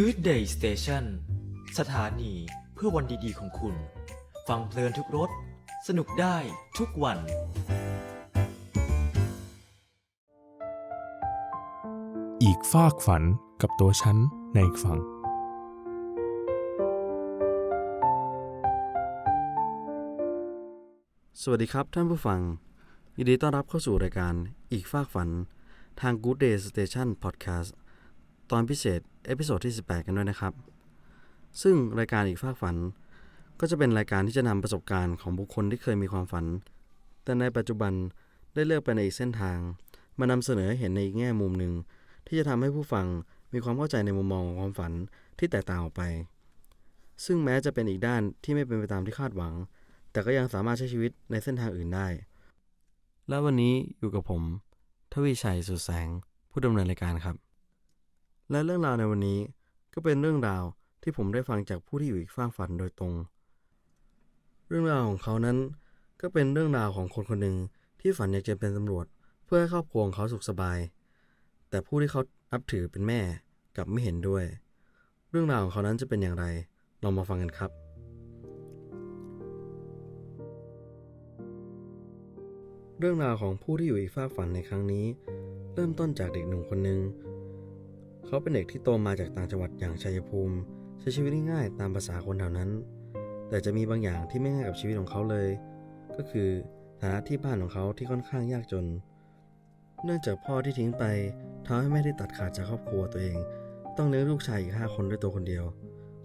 Good Day Station สถานีเพื่อวันดีๆของคุณ ฟังเพลินทุกรถ สนุกได้ทุกวัน อีกฟากฝันกับตัวฉันในอีกฝั่ง สวัสดีครับท่านผู้ฟัง ยินดีต้อนรับเข้าสู่รายการอีกฟากฝันทาง Good Day Station Podcast ตอนพิเศษ เอพิโซดที่ 18 กันด้วยนะครับ ซึ่งรายการอีกฟากฝัน ก็จะเป็นรายการที่จะนำประสบการณ์ของบุคคลที่เคยมีความฝัน แต่ในปัจจุบันได้เลือกไปในอีกเส้นทาง มานำเสนอให้เห็นในอีกแง่มุมหนึ่ง ที่จะทำให้ผู้ฟังมีความเข้าใจในมุมมองของความฝันที่แตกต่างออกไป ซึ่งแม้จะเป็นอีกด้านที่ไม่เป็นไปตามที่คาดหวัง แต่ก็ยังสามารถใช้ชีวิตในเส้นทางอื่นได้ และวันนี้อยู่กับผม ทวีชัยสุดแสง ผู้ดำเนินรายการครับ และเรื่องราวในวันนี้ก็เป็นเรื่องราวที่ผมได้ฟังจากผู้ที่อยู่อีกฝั่งฝันโดยตรง เรื่องราวของเขานั้นก็เป็นเรื่องราวของคนคนหนึ่งที่ฝันอยากจะเป็นตำรวจ เพื่อให้ครอบครัวของเขาสุขสบาย แต่ผู้ที่เขานับถือเป็นแม่กลับไม่เห็นด้วย เรื่องราวของเขานั้นจะเป็นอย่างไรลองมาฟังกันครับ เรื่องราวของผู้ที่อยู่อีกฝากฝันในครั้งนี้ เริ่มต้นจากเด็กหนุ่มคนหนึ่ง เขาเป็นเด็กที่โตมาจากต่างจังหวัดอย่างชัยภูมิ ใช้ชีวิตง่ายตามภาษาคนแถวนั้น แต่จะมีบางอย่างที่ไม่ง่ายกับชีวิตของเขาเลย ก็คือฐานะที่บ้านของเขาที่ค่อนข้างยากจน เนื่องจากพ่อที่ทิ้งไปทำให้แม่ได้ตัดขาดจากครอบครัวตัวเอง ต้องเลี้ยงลูกชายอีกห้าคนด้วยตัวคนเดียว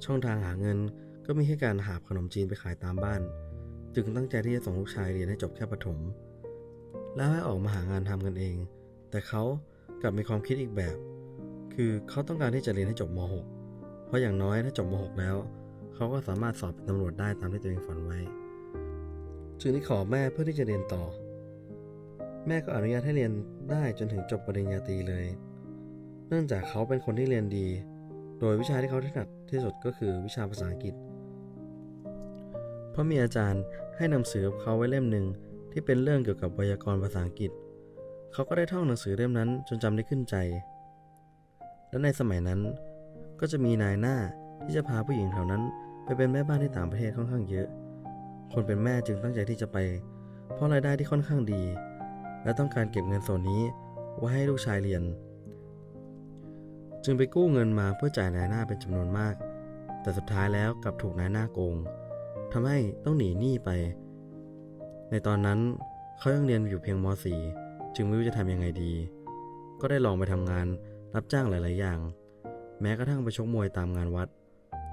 ช่องทางหาเงินก็มีแค่การหาบขนมจีนไปขายตามบ้าน จึงตั้งใจที่จะส่งลูกชายเรียนให้จบแค่ประถม แล้วให้ออกมาหางานทำกันเอง แต่เขากลับมีความคิดอีกแบบ คือเขาต้องการที่จะเรียนให้จบม .6 เพราะอย่างน้อยถ้าจบม .6 แล้ว เขาก็สามารถสอบเป็นตำรวจได้ตามที่ตัวเองฝันไว้ จึงได้ขอแม่เพื่อที่จะเรียนต่อ แม่ก็อนุญาตให้เรียนได้จนถึงจบปริญญาตรีเลย เนื่องจากเขาเป็นคนที่เรียนดี โดยวิชาที่เขาถนัดที่สุดก็คือวิชาภาษาอังกฤษ เพราะมีอาจารย์ให้นำสือกับเขาไว้เล่มหนึ่งที่เป็นเรื่องเกี่ยวกับไวยากรณ์ภาษาอังกฤษ เขาก็ได้ท่องหนังสือเล่มนั้นจนจำได้ขึ้นใจ และในสมัยนั้น ก็จะมีนายหน้าที่จะพาผู้หญิงแถวนั้น ไปเป็นแม่บ้านที่ต่างประเทศค่อนข้างเยอะ คนเป็นแม่จึงตั้งใจที่จะไป เพราะรายได้ที่ค่อนข้างดี และต้องการเก็บเงินส่วนนี้ไว้ให้ลูกชายเรียน จึงไปกู้เงินมาเพื่อจ่ายนายหน้าเป็นจำนวนมาก แต่สุดท้ายแล้วกลับถูกนายหน้าโกงทำให้ต้องหนีหนี้ไป ในตอนนั้นเขายังเรียนอยู่เพียงม .4 จึงไม่รู้จะทำยังไงดี ก็ได้ลองไปทำงาน รับจ้างหลาย ๆ อย่าง แม้กระทั่งไปชกมวยตามงานวัด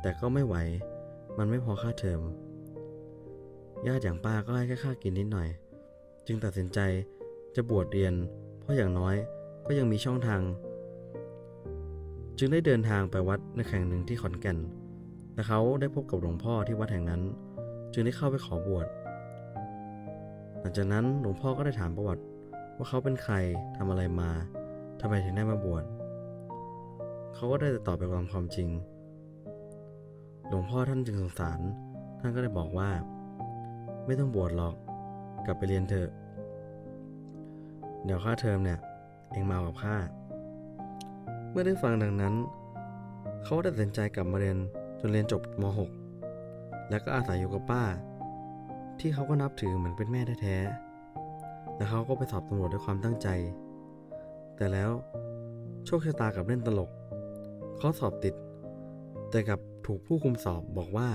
แต่ก็ไม่ไหว มันไม่พอค่าเทอม ญาติอย่างป้าก็ให้แค่ค่ากินนิดหน่อย จึงตัดสินใจจะบวชเรียน เพราะอย่างน้อยก็ยังมีช่องทาง จึงได้เดินทางไปวัดในแห่งหนึ่งที่ขอนแก่นและเขาได้พบกับหลวงพ่อที่วัดแห่งนั้น จึงได้เข้าไปขอบวช หลังจากนั้นหลวงพ่อก็ได้ถามประวัติว่าเขาเป็นใครทำอะไรมาทำไมถึงได้มาบวช เขาก็ได้แต่ตอบไปตามความจริง หลวงพ่อท่านจึงสงสาร ท่านก็ได้บอกว่า ไม่ต้องบวชหรอก กลับไปเรียนเถอะ เดี๋ยวค่าเทอมเนี่ย เองมากับข้า เมื่อได้ฟังดังนั้น เขาก็ตัดสินใจกลับมาเรียนจนเรียนจบม .6 แล้วก็อาศัยอยู่กับป้า ที่เขาก็นับถือเหมือนเป็นแม่แท้ๆ แล้วเขาก็ไปสอบตำรวจด้วยความตั้งใจ แต่แล้วโชคชะตากับเล่นตลก เขาสอบติด แต่กับถูกผู้คุมสอบบอกว่า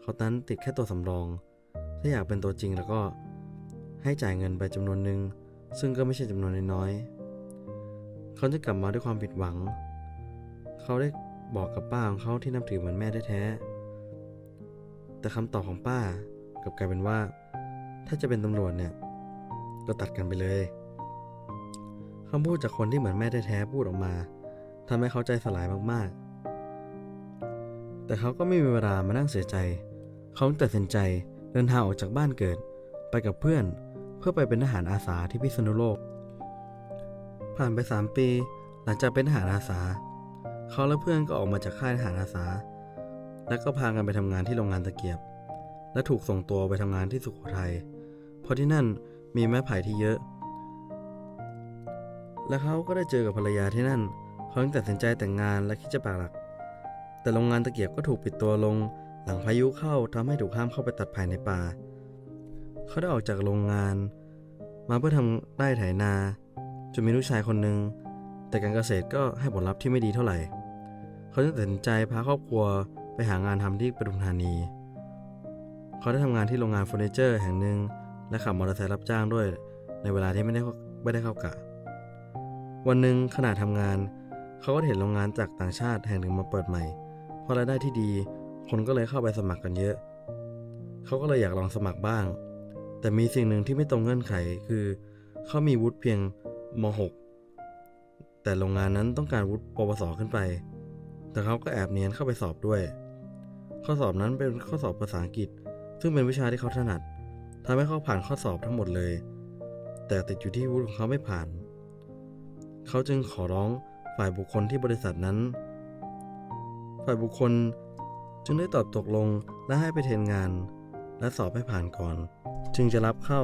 เขานั้นติดแค่ตัวสำรอง ถ้าอยากเป็นตัวจริงแล้วก็ให้จ่ายเงินไปจำนวนหนึ่ง ซึ่งก็ไม่ใช่จำนวนน้อยๆเขาจะกลับมาด้วยความผิดหวัง เขาได้บอกกับป้าของเขาที่นับถือเหมือนแม่แท้ๆแต่คำตอบของป้ากลับกลายเป็นว่า ถ้าจะเป็นตำรวจเนี่ย ก็ตัดกันไปเลยคำพูดจากคนที่เหมือนแม่แท้ๆพูดออกมา ทำให้เขาใจสลายมากๆ แต่เขาก็ไม่มีเวลามานั่งเสียใจ เขาตัดสินใจเดินทางออกจากบ้านเกิด ไปกับเพื่อนเพื่อไปเป็นทหารอาสาที่พิษณุโลก ผ่านไป 3 ปี หลังจากเป็นทหารอาสา เขาและเพื่อนก็ออกมาจากค่ายทหารอาสา และก็พากันไปทำงานที่โรงงานตะเกียบ และถูกส่งตัวไปทำงานที่สุโขทัย เพราะที่นั่นมีไม้ไผ่ที่เยอะ และเขาก็ได้เจอกับภรรยาที่นั่น เขาจึงตัดสินใจแต่งงานและคิดจะปักหลัก แต่โรงงานตะเกียบก็ถูกปิดตัวลง หลังพายุเข้าทำให้ถูกห้ามเข้าไปตัดไผ่ในป่า เขาได้ออกจากโรงงาน มาเพื่อทำไร่ไถนาจนมีลูกชายคนหนึ่งแต่การเกษตรก็ให้ผลลัพธ์ที่ไม่ดีเท่าไหร่ เขาจึงตัดสินใจพาครอบครัวไปหางานทำที่ปทุมธานี เขาได้ทำงานที่โรงงานเฟอร์นิเจอร์แห่งหนึ่งและขับมอเตอร์ไซค์รับจ้างด้วย ในเวลาที่ไม่ได้ไม่ได้เข้ากะ วันหนึ่งขณะทำงาน เขาก็เห็นโรงงานจากต่างชาติแห่งหนึ่งมาเปิดใหม่เพราะรายได้ที่ดี คนก็เลยเข้าไปสมัครกันเยอะ เขาก็เลยอยากลองสมัครบ้าง แต่มีสิ่งหนึ่งที่ไม่ตรงเงื่อนไขคือ เขามีวุฒิเพียงม .6 แต่โรงงานนั้นต้องการวุฒิปวสขึ้นไป แต่เขาก็แอบเนียนเข้าไปสอบด้วย ข้อสอบนั้นเป็นข้อสอบภาษาอังกฤษ ซึ่งเป็นวิชาที่เขาถนัดทำให้เขาผ่านข้อสอบทั้งหมดเลย แต่ติดอยู่ที่วุฒิของเขาไม่ผ่าน เขาจึงขอร้อง ฝ่ายบุคคลที่บริษัทนั้น ฝ่ายบุคคลจึงได้ตอบตกลงและให้ไปเทรนงาน และสอบให้ผ่านก่อน จึงจะรับเข้า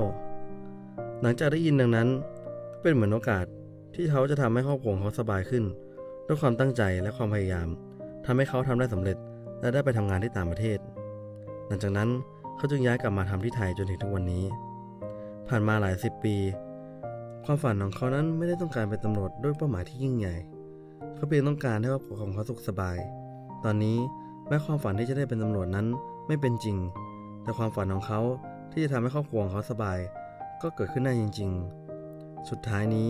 หลังจากได้ยินดังนั้นก็เป็นเหมือนโอกาสที่เขาจะทำให้ครอบครัวเขาสบายขึ้น ด้วยความตั้งใจและความพยายามทำให้เขาทำได้สำเร็จและได้ไปทำงานที่ต่างประเทศ หลังจากนั้นเขาจึงย้ายกลับมาทำที่ไทยจนถึงทุกวันนี้ ผ่านมาหลายสิบปี ความฝันของเขานั้นไม่ได้ต้องการเป็นตำรวจด้วยเป้าหมายที่ยิ่งใหญ่ เขาเพียงต้องการให้ครอบครัวของเขาสุขสบาย ตอนนี้แม้ความฝันที่จะได้เป็นตำรวจนั้นไม่เป็นจริง แต่ความฝันของเขาที่จะทำให้ครอบครัวของเขาสบาย ก็เกิดขึ้นได้จริง ๆ สุดท้ายนี้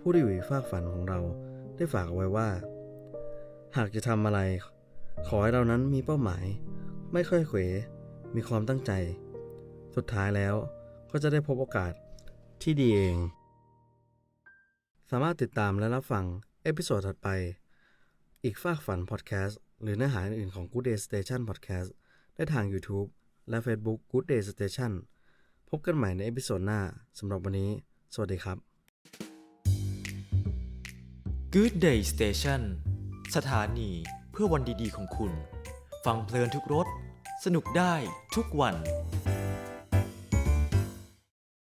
ผู้ที่อยู่อีกฝากฝันของเราได้ฝากเอาไว้ว่า หากจะทำอะไร ขอให้เรานั้นมีเป้าหมาย ไม่ค่อยเขวมีความตั้งใจ สุดท้ายแล้วก็จะได้พบโอกาสที่ดีเอง สามารถติดตามและรับฟัง เอพิโซดถัดไป อีกฝากฝันพอดแคสต์หรือเนื้อหาอื่นๆของ Good Day Station Podcast ได้ทาง YouTube และ Facebook Good Day Station พบกันใหม่ในเอพิโซดหน้าสำหรับวันนี้ สวัสดีครับ Good Day Station สถานีเพื่อวันดีๆของคุณ ฟังเพลินทุกรถสนุกได้ทุกวัน